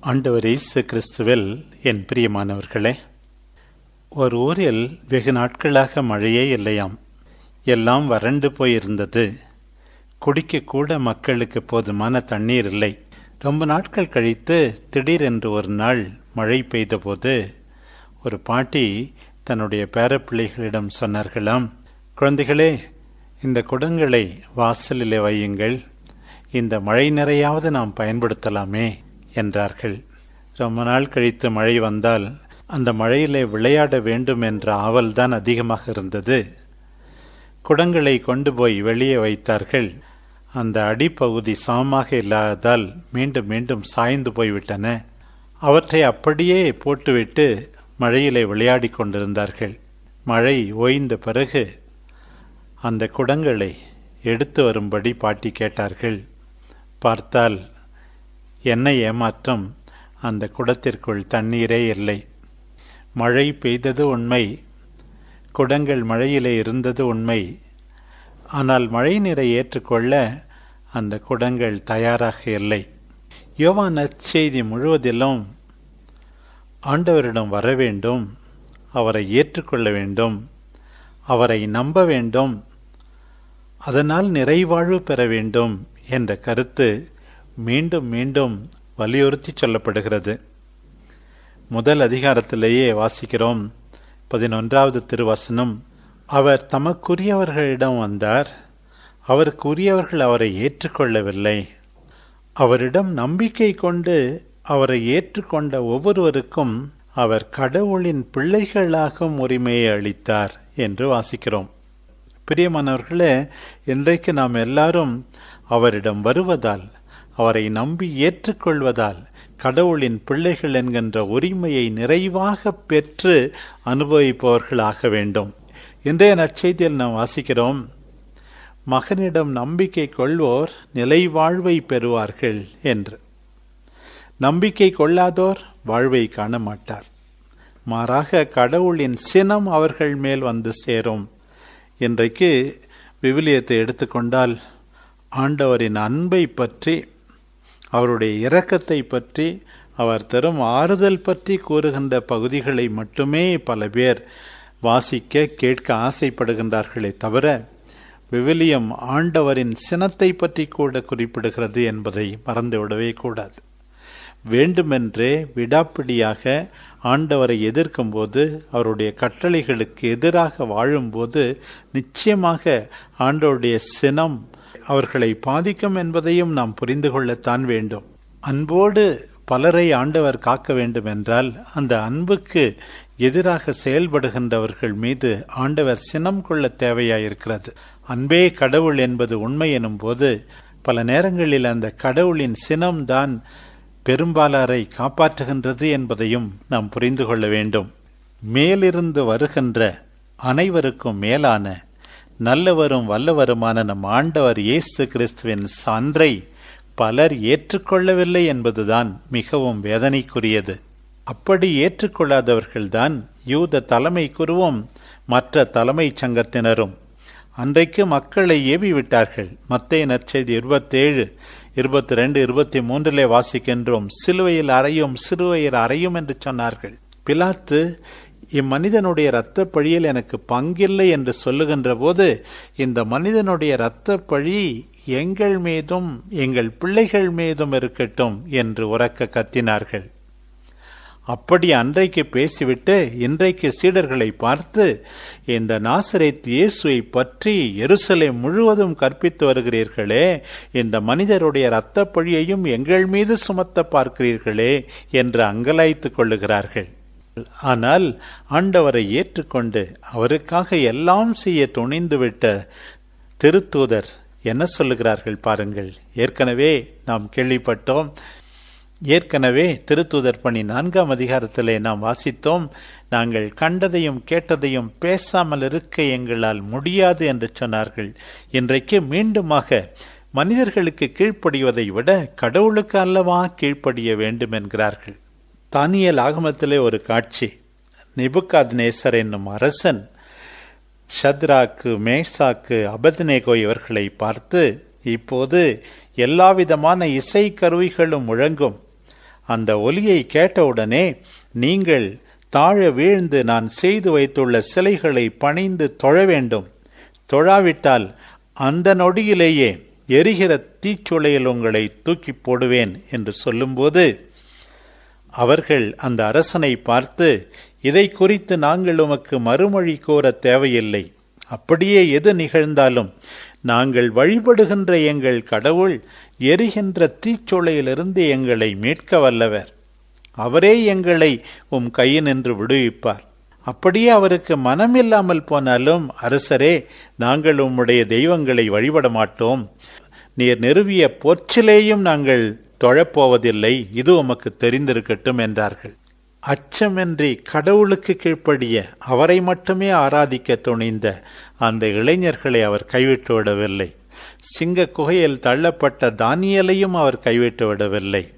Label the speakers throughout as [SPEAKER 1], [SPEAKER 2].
[SPEAKER 1] ஆண்டவர் இயேசு கிறிஸ்துவில் என் பிரியமானவர்களே ஒரு ஊரில் வெகு நாட்களாக மழையே இல்லையாம். எல்லாம் வறண்டு போயிருந்தது. குடிக்கக்கூட மக்களுக்கு போதுமான தண்ணீர் இல்லை. ரொம்ப நாட்கள் கழித்து திடீரென்று ஒரு நாள் மழை பெய்தபோது ஒரு பாட்டி தன்னுடைய பேரப்பிள்ளைகளிடம் சொன்னார்களாம் குழந்தைகளே இந்த குடங்களை வாசலிலே வையுங்கள். இந்த மழை நிறையாவது நாம் பயன்படுத்தலாமே. என்றார்கள். ரொம்ப நாள் கழித்து மழை வந்தால் அந்த மழையிலே விளையாட வேண்டும் என்ற ஆவல்தான் அதிகமாக இருந்தது. குடங்களை கொண்டு போய் வெளியே வைத்தார்கள். அந்த அடிப்பகுதி சமமாக இல்லாததால் மீண்டும் மீண்டும் சாய்ந்து போய்விட்டன. அவற்றை அப்படியே போட்டுவிட்டு மழையிலே விளையாடி கொண்டிருந்தார்கள். மழை ஓய்ந்த பிறகு அந்த குடங்களை எடுத்து வரும்படி பாட்டி கேட்டார்கள். பார்த்தால் என்ன ஏமாற்றம். அந்த குடத்திற்குள் தண்ணீரே இல்லை. மழை பெய்தது உண்மை. குடங்கள் மழையிலே இருந்தது உண்மை. ஆனால் மழை நீரை ஏற்றுக்கொள்ள அந்த குடங்கள் தயாராக இல்லை. யோவான் நற்செய்தி முழுவதிலும் ஆண்டவரிடம் வர வேண்டும். அவரை ஏற்றுக்கொள்ள வேண்டும். அவரை நம்ப வேண்டும். அதனால் நிறைவாழ்வு பெற வேண்டும் என்ற கருத்து மீண்டும் மீண்டும் வலியுறுத்தி சொல்லப்படுகிறது. முதல் அதிகாரத்திலேயே வாசிக்கிறோம். பதினொன்றாவது திருவசனம். அவர் தமக்குரியவர்களிடம் வந்தார். அவருக்குரியவர்கள் அவரை ஏற்றுக்கொள்ளவில்லை. அவரிடம் நம்பிக்கை கொண்டு அவரை ஏற்றுக்கொண்ட ஒவ்வொருவருக்கும் அவர் கடவுளின் பிள்ளைகளாகும் உரிமையை அளித்தார் என்று வாசிக்கிறோம். பிரியமானவர்களே இன்றைக்கு நாம் எல்லாரும் அவரிடம் வருவதால் அவரை நம்பி ஏற்றுக்கொள்வதால் கடவுளின் பிள்ளைகள் என்கின்ற உரிமையை நிறைவாக பெற்று அனுபவிப்பவர்களாக வேண்டும். இன்றைய நற்செய்தியில் நாம் வாசிக்கிறோம் மகனிடம் நம்பிக்கை கொள்வோர் நிலை வாழ்வை பெறுவார்கள் என்று. நம்பிக்கை கொள்ளாதோர் வாழ்வை காண மாட்டார். மாறாக கடவுளின் சினம் அவர்கள் மேல் வந்து சேரும். இன்றைக்கு விவிலியத்தை எடுத்துக்கொண்டால் ஆண்டவரின் அன்பை பற்றி அவருடைய இரக்கத்தை பற்றி அவர் தரும் ஆறுதல் பற்றி கூறுகின்ற பகுதிகளை மட்டுமே பல பேர் வாசிக்க கேட்க ஆசைப்படுகின்றார்களே தவிர விவிலியம் ஆண்டவரின் சினத்தை பற்றி கூட குறிப்பிடுகிறது என்பதை மறந்துவிடவே கூடாது. வேண்டுமென்றே விடாப்பிடியாக ஆண்டவரை எதிர்க்கும்போது அவருடைய கட்டளைகளுக்கு எதிராக வாழும்போது நிச்சயமாக ஆண்டவருடைய சினம் அவர்களை பாதிக்கும் என்பதையும் நாம் புரிந்து கொள்ளத்தான் வேண்டும். அன்போடு பலரை ஆண்டவர் காக்க வேண்டும் என்றால் அந்த அன்புக்கு எதிராக செயல்படுகின்றவர்கள் மீது ஆண்டவர் சினம் கொள்ள தேவையாயிருக்கிறது. அன்பே கடவுள் என்பது உண்மை எனும் போது பல நேரங்களில் அந்த கடவுளின் சினம்தான் பெரும்பாலாரை காப்பாற்றுகின்றது என்பதையும் நாம் புரிந்து கொள்ள வேண்டும். மேலிருந்து வருகின்ற அனைவருக்கும் மேலான நல்லவரும் வல்லவருமான நம் ஆண்டவர் இயேசு கிறிஸ்துவின் சான்றை பலர் ஏற்றுக்கொள்ளவில்லை என்பதுதான் மிகவும் வேதனைக்குரியது. அப்படி ஏற்றுக்கொள்ளாதவர்கள்தான் யூத தலைமை குருவும் மற்ற தலைமைச் சங்கத்தினரும். அன்றைக்கு மக்களை ஏவி விட்டார்கள் மத்திய நற்செய்தி இருபத்தேழு இருபத்தி ரெண்டு இருபத்தி மூன்றிலே வாசிக்கின்றோம் சிலுவையில் அறையும் சிறுவையில் அறையும் என்று சொன்னார்கள். பிலாத்து இம்மனிதனுடைய இரத்த பழியில் எனக்கு பங்கில்லை என்று சொல்லுகின்ற போது இந்த மனிதனுடைய இரத்த பழி எங்கள் மீதும் எங்கள் பிள்ளைகள் மீதும் இருக்கட்டும் என்று உறக்க கத்தினார்கள். அப்படி அன்றைக்கு பேசிவிட்டு இன்றைக்கு சீடர்களை பார்த்து இந்த நாசரேத் இயேசுவை பற்றி எருசலை முழுவதும் கற்பித்து வருகிறீர்களே இந்த மனிதருடைய இரத்த பழியையும் எங்கள் மீது சுமத்த பார்க்கிறீர்களே என்று அங்கலாய்த்து கொள்ளுகிறார்கள். ஆனால் ஆண்டவரை ஏற்றுக்கொண்டு அவருக்காக எல்லாம் செய்ய துணிந்துவிட்ட திருத்தூதர் என்ன சொல்லுகிறார்கள் பாருங்கள். ஏற்கனவே நாம் கேள்விப்பட்டோம். ஏற்கனவே திருத்தூதர் பணி நான்காம் அதிகாரத்திலே நாம் வாசித்தோம். நாங்கள் கண்டதையும் கேட்டதையும் பேசாமல் இருக்க எங்களால் முடியாது என்று சொன்னார்கள். இன்றைக்கு மீண்டுமாக மனிதர்களுக்கு கீழ்ப்படிவதை விட கடவுளுக்கு அல்லவா கீழ்ப்படிய வேண்டும் என்கிறார்கள். தானியல் ஆகமத்திலே ஒரு காட்சி. நிபுகாத் நேசர் என்னும் அரசன் ஷத்ராக்கு மேஷாக்கு அபத்னேகோ இவர்களை பார்த்து இப்போது எல்லாவிதமான இசை கருவிகளும் முழங்கும். அந்த ஒலியை கேட்டவுடனே நீங்கள் தாழ வீழ்ந்து நான் செய்து வைத்துள்ள சிலைகளை பணிந்து தொழ வேண்டும். தொழாவிட்டால் அந்த நொடியிலேயே எரிகிற தீச்சுளையில் உங்களை தூக்கி போடுவேன் என்று சொல்லும்போது அவர்கள் அந்த அரசனை பார்த்து இதை குறித்து நாங்கள் உமக்கு மறுமொழி கோரத் தேவையில்லை. அப்படியே எது நிகழ்ந்தாலும் நாங்கள் வழிபடுகின்ற எங்கள் கடவுள் எரிகின்ற தீச்சொலையிலிருந்து எங்களை மீட்க வல்லவர். அவரே எங்களை உம் கையினின்று விடுவிப்பார். அப்படியே அவருக்கு மனமில்லாமல் போனாலும் அரசரே நாங்கள் உம்முடைய தெய்வங்களை வழிபட மாட்டோம் நீர் நிறுவிய பொற்சிலேயும் நாங்கள் தொழப்போவதில்லை இது உமக்கு தெரிந்திருக்கட்டும் என்றார்கள். அச்சமின்றி கடவுளுக்கு கீழ்ப்படிய அவரை மட்டுமே ஆராதிக்க துணிந்த அந்த இளைஞர்களை அவர் கைவிட்டு விடவில்லை. சிங்க குகையில் தள்ளப்பட்ட தானியலையும் அவர் கைவிட்டு விடவில்லை.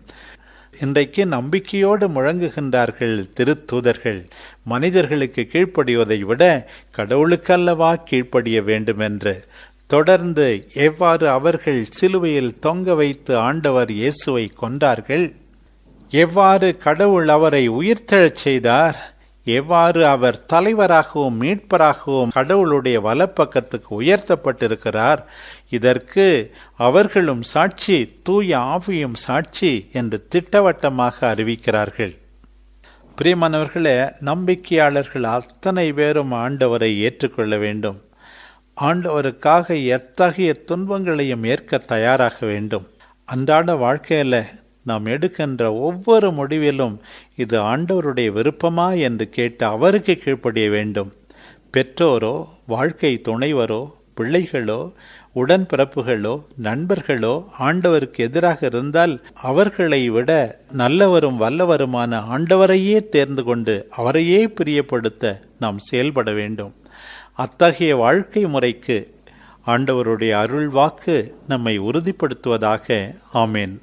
[SPEAKER 1] இன்றைக்கு நம்பிக்கையோடு முழங்குகின்றார்கள் திருத்தூதர்கள். மனிதர்களுக்கு கீழ்ப்படிவதை விட கடவுளுக்கல்லவா கீழ்ப்படிய வேண்டுமென்று தொடர்ந்து எவ்வாறு அவர்கள் சிலுவையில் தொங்க வைத்து ஆண்டவர் இயேசுவை கொண்டார்கள் எவ்வாறு கடவுள் அவரை உயிர்த்தெழச் செய்தார்? எவ்வாறு அவர் தலைவராகவும் மீட்பராகவும் கடவுளுடைய வலப்பக்கத்துக்கு உயர்த்தப்பட்டிருக்கிறார்? இதற்கு அவர்களும் சாட்சி தூய ஆவியும் சாட்சி என்று திட்டவட்டமாக அறிவிக்கிறார்கள். பிரியமானவர்களே நம்பிக்கையாளர்கள் அத்தனை பேரும் ஆண்டவரை ஏற்றுக்கொள்ள வேண்டும். ஆண்டவருக்காக எத்தகைய துன்பங்களையும் ஏற்க தயாராக வேண்டும். அன்றாட வாழ்க்கையில் நாம் எடுக்கின்ற ஒவ்வொரு முடிவிலும் இது ஆண்டவருடைய விருப்பமா என்று கேட்டு அவருக்கு கீழ்ப்படிய வேண்டும். பெற்றோரோ வாழ்க்கை துணைவரோ பிள்ளைகளோ உடன்பிறப்புகளோ நண்பர்களோ ஆண்டவருக்கு எதிராக இருந்தால் அவர்களை விட நல்லவரும் வல்லவருமான ஆண்டவரையே தேர்ந்து கொண்டு அவரையே பிரியப்படுத்த நாம் செயல்பட வேண்டும். அத்தகைய வாழ்க்கை முறைக்கு ஆண்டவருடைய அருள் வாக்கு நம்மை உறுதிப்படுத்துவதாக. ஆமேன்.